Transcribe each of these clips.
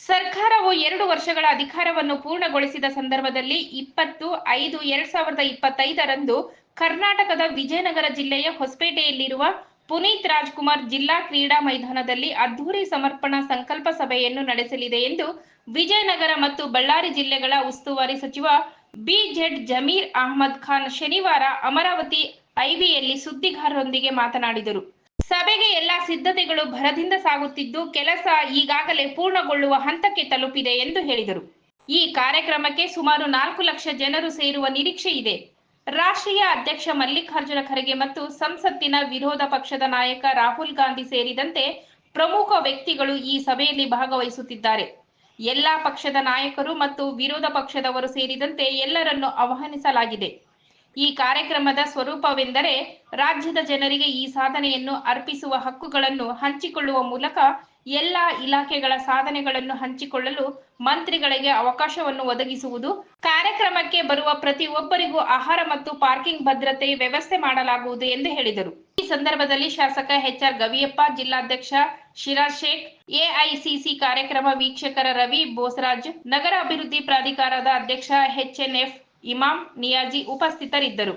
ಸರ್ಕಾರವು ಎರಡು ವರ್ಷಗಳ ಅಧಿಕಾರವನ್ನು ಪೂರ್ಣಗೊಳಿಸಿದ ಸಂದರ್ಭದಲ್ಲಿ ಇಪ್ಪತ್ತು ಐದು ಎರಡ್ ಸಾವಿರದ ಇಪ್ಪತ್ತೈದರಂದು ಕರ್ನಾಟಕದ ವಿಜಯನಗರ ಜಿಲ್ಲೆಯ ಹೊಸಪೇಟೆಯಲ್ಲಿರುವ ಪುನೀತ್ ರಾಜ್ಕುಮಾರ್ ಜಿಲ್ಲಾ ಕ್ರೀಡಾ ಮೈದಾನದಲ್ಲಿ ಅದ್ಧೂರಿ ಸಮರ್ಪಣಾ ಸಂಕಲ್ಪ ಸಭೆಯನ್ನು ನಡೆಸಲಿದೆ ಎಂದು ವಿಜಯನಗರ ಮತ್ತು ಬಳ್ಳಾರಿ ಜಿಲ್ಲೆಗಳ ಉಸ್ತುವಾರಿ ಸಚಿವ ಬಿಜೆಡ್ ಜಮೀರ್ ಅಹಮದ್ ಖಾನ್ ಶನಿವಾರ ಅಮರಾವತಿ ಐವಿಯಲ್ಲಿ ಸುದ್ದಿಗಾರರೊಂದಿಗೆ ಮಾತನಾಡಿದರು. ಸಭೆಗೆ ಎಲ್ಲಾ ಸಿದ್ಧತೆಗಳು ಭರದಿಂದ ಸಾಗುತ್ತಿದ್ದು ಕೆಲಸ ಈಗಾಗಲೇ ಪೂರ್ಣಗೊಳ್ಳುವ ಹಂತಕ್ಕೆ ತಲುಪಿದೆ ಎಂದು ಹೇಳಿದರು. ಈ ಕಾರ್ಯಕ್ರಮಕ್ಕೆ ಸುಮಾರು ನಾಲ್ಕು ಲಕ್ಷ ಜನರು ಸೇರುವ ನಿರೀಕ್ಷೆ ಇದೆ. ರಾಷ್ಟ್ರೀಯ ಅಧ್ಯಕ್ಷ ಮಲ್ಲಿಕಾರ್ಜುನ ಖರ್ಗೆ ಮತ್ತು ಸಂಸತ್ತಿನ ವಿರೋಧ ಪಕ್ಷದ ನಾಯಕ ರಾಹುಲ್ ಗಾಂಧಿ ಸೇರಿದಂತೆ ಪ್ರಮುಖ ವ್ಯಕ್ತಿಗಳು ಈ ಸಭೆಯಲ್ಲಿ ಭಾಗವಹಿಸುತ್ತಿದ್ದಾರೆ. ಎಲ್ಲಾ ಪಕ್ಷದ ನಾಯಕರು ಮತ್ತು ವಿರೋಧ ಪಕ್ಷದವರು ಸೇರಿದಂತೆ ಎಲ್ಲರನ್ನು ಆಹ್ವಾನಿಸಲಾಗಿದೆ. ಈ ಕಾರ್ಯಕ್ರಮದ ಸ್ವರೂಪವೆಂದರೆ ರಾಜ್ಯದ ಜನರಿಗೆ ಈ ಸಾಧನೆಯನ್ನು ಅರ್ಪಿಸುವ ಹಕ್ಕುಗಳನ್ನು ಹಂಚಿಕೊಳ್ಳುವ ಮೂಲಕ ಎಲ್ಲ ಇಲಾಖೆಗಳ ಸಾಧನೆಗಳನ್ನು ಹಂಚಿಕೊಳ್ಳಲು ಮಂತ್ರಿಗಳಿಗೆ ಅವಕಾಶವನ್ನು ಒದಗಿಸುವುದು. ಕಾರ್ಯಕ್ರಮಕ್ಕೆ ಬರುವ ಪ್ರತಿಯೊಬ್ಬರಿಗೂ ಆಹಾರ ಮತ್ತು ಪಾರ್ಕಿಂಗ್ ಭದ್ರತೆ ವ್ಯವಸ್ಥೆ ಮಾಡಲಾಗುವುದು ಎಂದು ಹೇಳಿದರು. ಈ ಸಂದರ್ಭದಲ್ಲಿ ಶಾಸಕ ಎಚ್ಆರ್ ಗವಿಯಪ್ಪ, ಜಿಲ್ಲಾಧ್ಯಕ್ಷ ಶಿರಾಜ್ ಶೇಖ್ ಎಐಸಿಸಿ ಕಾರ್ಯಕ್ರಮ ವೀಕ್ಷಕರ ರವಿ ಬೋಸರಾಜ್, ನಗರ ಅಭಿವೃದ್ಧಿ ಪ್ರಾಧಿಕಾರದ ಅಧ್ಯಕ್ಷ ಎಚ್ಎನ್ಎಫ್ ಇಮಾಮ್ ನಿಯಾಜಿ ಉಪಸ್ಥಿತರಿದ್ದರು.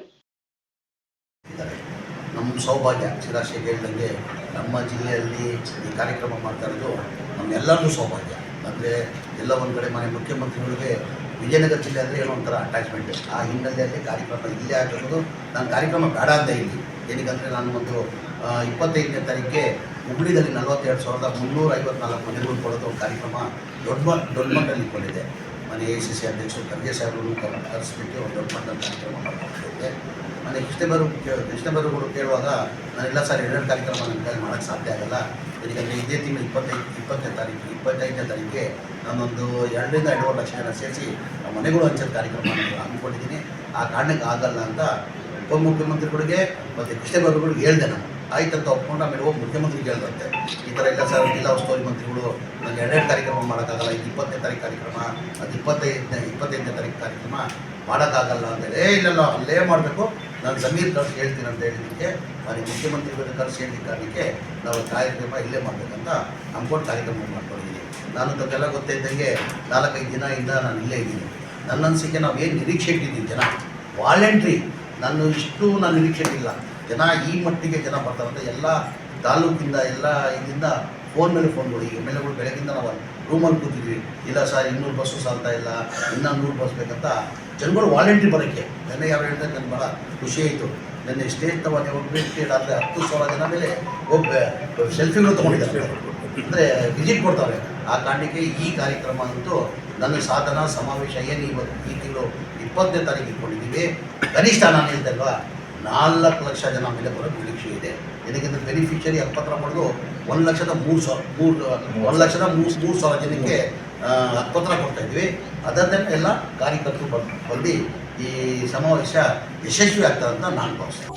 ನಮ್ಮ ಸೌಭಾಗ್ಯ ಅಕ್ಷರಾಶಿ ಹೇಳಿದಂಗೆ ನಮ್ಮ ಜಿಲ್ಲೆಯಲ್ಲಿ ಈ ಕಾರ್ಯಕ್ರಮ ಮಾಡ್ತಾ ಇರೋದು ನಮ್ಮೆಲ್ಲರಿಗೂ ಸೌಭಾಗ್ಯ. ಅಂದರೆ ಎಲ್ಲ ಒಂದು ಕಡೆ ಮನೆ ಮುಖ್ಯಮಂತ್ರಿಗಳಿಗೆ ವಿಜಯನಗರ ಜಿಲ್ಲೆ ಅಂದರೆ ಏನೋ ಒಂಥರ ಅಟ್ಯಾಚ್ಮೆಂಟ್ ಆ ಹಿನ್ನೆಲೆಯಲ್ಲಿ ಕಾರ್ಯಕ್ರಮ ಇಲ್ಲೇ ಆಗಿರೋದು ನಾನು ಕಾರ್ಯಕ್ರಮ ಬೇಡ ಅಂತ ಇದ್ದೀನಿ ಏನಕ್ಕಂದರೆ ನಾನು ಒಂದು ಇಪ್ಪತ್ತೈದನೇ ತಾರೀಕಿಗೆ ಹುಬ್ಳಿದಲ್ಲಿ ನಲವತ್ತೆರಡು ಸಾವಿರದ ಮುನ್ನೂರ ಐವತ್ನಾಲ್ಕು ಮನೆಗಳು ಕೊಡೋದು ಒಂದು ಕಾರ್ಯಕ್ರಮ ದೊಡ್ಡ ದೊಡ್ಡ ಮಟ್ಟದಲ್ಲಿ ಇಟ್ಕೊಂಡಿದ್ದೆ. ಮನೆ ಎ ಸಿ ಸಿ ಅಧ್ಯಕ್ಷರು ಖರ್ಗೆ ಸಾಹೇಬರು ಕರೆಸ್ಬಿಟ್ಟು ಒಂದು ದೊಡ್ಡ ಮಟ್ಟದ ಕಾರ್ಯಕ್ರಮ ಮಾಡ್ಕೊಂಡಿದ್ದೆ. ನನಗೆ ಕೃಷ್ಣಬರು ಕೃಷ್ಣಬರುಗಳು ಕೇಳುವಾಗ, ನಾನೆಲ್ಲ ಸರ್ ಎರಡೆರಡು ಕಾರ್ಯಕ್ರಮ ನನ್ನ ಕೈ ಮಾಡೋಕ್ಕೆ ಸಾಧ್ಯ ಆಗಲ್ಲ. ಏಕೆಂದರೆ ಇದೇ ತಿಂಗಳು ಇಪ್ಪತ್ತೈದು, ಇಪ್ಪತ್ತನೇ ತಾರೀಕು, ಇಪ್ಪತ್ತೈದನೇ ತಾರೀಕಿಗೆ ನಾನೊಂದು ಎರಡರಿಂದ ಎರಡೂವರೆ ಲಕ್ಷ ಜನ ಸೇರಿಸಿ ಮನೆಗಳು ಹಂಚಿದ ಕಾರ್ಯಕ್ರಮ ಅಂದ್ಕೊಂಡಿದ್ದೀನಿ. ಆ ಕಾರಣಕ್ಕೆ ಆಗಲ್ಲ ಅಂತ ಉಪಮುಖ್ಯಮಂತ್ರಿಗಳಿಗೆ ಮತ್ತು ಕೃಷ್ಣಬರುಗಳಿಗೆ ಹೇಳಿದೆ ನಾನು. ಆಯ್ತಂತ ಒಪ್ಕೊಂಡು ಆಮೇಲೆ ಹೋಗಿ ಮುಖ್ಯಮಂತ್ರಿ ಹೇಳ್ದಂತೆ. ಈ ಥರ ಇಲ್ಲ ಸರ್ ಜಿಲ್ಲಾ ಉಸ್ತುವಾರಿ ಮಂತ್ರಿಗಳು ನನಗೆ ಎರಡೆರಡು ಕಾರ್ಯಕ್ರಮ ಮಾಡೋಕ್ಕಾಗಲ್ಲ, ಇದು ಇಪ್ಪತ್ತನೇ ತಾರೀಕು ಕಾರ್ಯಕ್ರಮ, ಅದು ಇಪ್ಪತ್ತೈದನೇ ಇಪ್ಪತ್ತೈದನೇ ತಾರೀಕು ಕಾರ್ಯಕ್ರಮ ಮಾಡೋಕ್ಕಾಗಲ್ಲ ಅಂತೇಳಿ ಏ ಇಲ್ಲಲ್ಲ ಅಲ್ಲೇ ಮಾಡಬೇಕು. ನಾನು ಸಮೀರ್ ಕರ್ಸಿ ಹೇಳ್ತೀನಿ ಅಂತ ಹೇಳಿದ್ದಕ್ಕೆ ನಾನು ಮುಖ್ಯಮಂತ್ರಿಗಳ ಕರ್ಸಿ ಹೇಳಿದ ಕಾರಣಕ್ಕೆ ನಾವು ಕಾರ್ಯಕ್ರಮ ಇಲ್ಲೇ ಮಾಡಬೇಕಂತ ಅಂದ್ಕೊಂಡು ಕಾರ್ಯಕ್ರಮ ಮಾಡ್ಕೊಂಡಿದ್ದೀನಿ ನಾನು ತಕ್ಕೆಲ್ಲ ಗೊತ್ತಿದ್ದಂಗೆ ನಾಲ್ಕೈದು ದಿನ ಇಂದ ನಾನು ಇಲ್ಲೇ ಇದ್ದೀನಿ. ನನ್ನ ಅನಿಸಿಕೆ ನಾವು ಏನು ನಿರೀಕ್ಷೆ ಇಟ್ಟಿದ್ದೀನಿ ಜನ. ವಾಲಂಟ್ರಿ ನಾನು ಇಷ್ಟು, ನಾನು ನಿರೀಕ್ಷೆ ಇಟ್ಟಿಲ್ಲ ಜನ ಈ ಮಟ್ಟಿಗೆ ಜನ ಬರ್ತಾರಂತೆ ಎಲ್ಲ ತಾಲೂಕಿಂದ, ಎಲ್ಲ ಇದರಿಂದ ಫೋನ್ ಮೇಲೆ ಫೋನ್ಗಳು ಮಾಡಿ ಎಂ ಎಲ್ ಎಗಳು ಬೆಳಗಿಂದ ನಾವು ರೂಮಲ್ಲಿ ಕೂತಿದ್ವಿ. ಇಲ್ಲ ಸರ್ ಇನ್ನೂರು ಬಸ್ಸು ಸಾಲ್ತಾ ಇಲ್ಲ, ಇನ್ನೂ ನೂರು ಬಸ್ ಬೇಕಂತ. ಜನಗಳು ವಾಲಂಟ್ರಿ ಬರೋಕ್ಕೆ. ನನ್ನ ಯಾವ ಹೇಳಿದ್ರೆ, ನನಗೆ ಬಹಳ ಖುಷಿ ಆಯಿತು. ನೆನ್ನೆ ಸ್ಟೇಜ್ ತಗೊಂಡು ಆದರೆ ಹತ್ತು ಸಾವಿರ ಜನ ಮೇಲೆ ಒಬ್ಬ ಸೆಲ್ಫಿಗಳು ತೊಗೊಂಡಿದ್ದಾರೆ. ಅಂದರೆ ವಿಸಿಟ್ ಕೊಡ್ತಾರೆ. ಆ ಕಾರಣಕ್ಕೆ ಈ ಕಾರ್ಯಕ್ರಮ ಅಂತೂ ನನ್ನ ಸಾಧನ ಸಮಾವೇಶ ಏನು ಇವತ್ತು ಈ ತಿಂಗಳು ಇಪ್ಪತ್ತನೇ ತಾರೀಕು ಇಟ್ಕೊಂಡಿದ್ದೀವಿ. ಕನಿಷ್ಠ ನಾನು ಹೇಳ್ತಲ್ವಾ ನಾಲ್ಕು ಲಕ್ಷ ಜನ ಮೇಲೆ ಬರೋ ನಿರೀಕ್ಷೆ ಇದೆ. ಏನಕ್ಕೆಂದ್ರೆ ಬೆನಿಫಿಷರಿ ಹತ್ತತ್ರ ಪಡೆದು ಒಂದು ಲಕ್ಷದ ಮೂರು ಸಾವಿರ ಮೂರು ಒಂದು ಲಕ್ಷದ ಮೂರು ಮೂರು ಸಾವಿರ ಜನಕ್ಕೆ ಹತ್ತತ್ರ ಕೊಡ್ತಾ ಇದ್ವಿ. ಅದನ್ನೇ ಎಲ್ಲ ಕಾರ್ಯಕರ್ತರು ಬಂದು ಬಂದು ಈ ಸಮಾವೇಶ ಯಶಸ್ವಿ ಆಗ್ತದೆ ಅಂತ ನಾನು ಭಾವಿಸ್ತೇನೆ.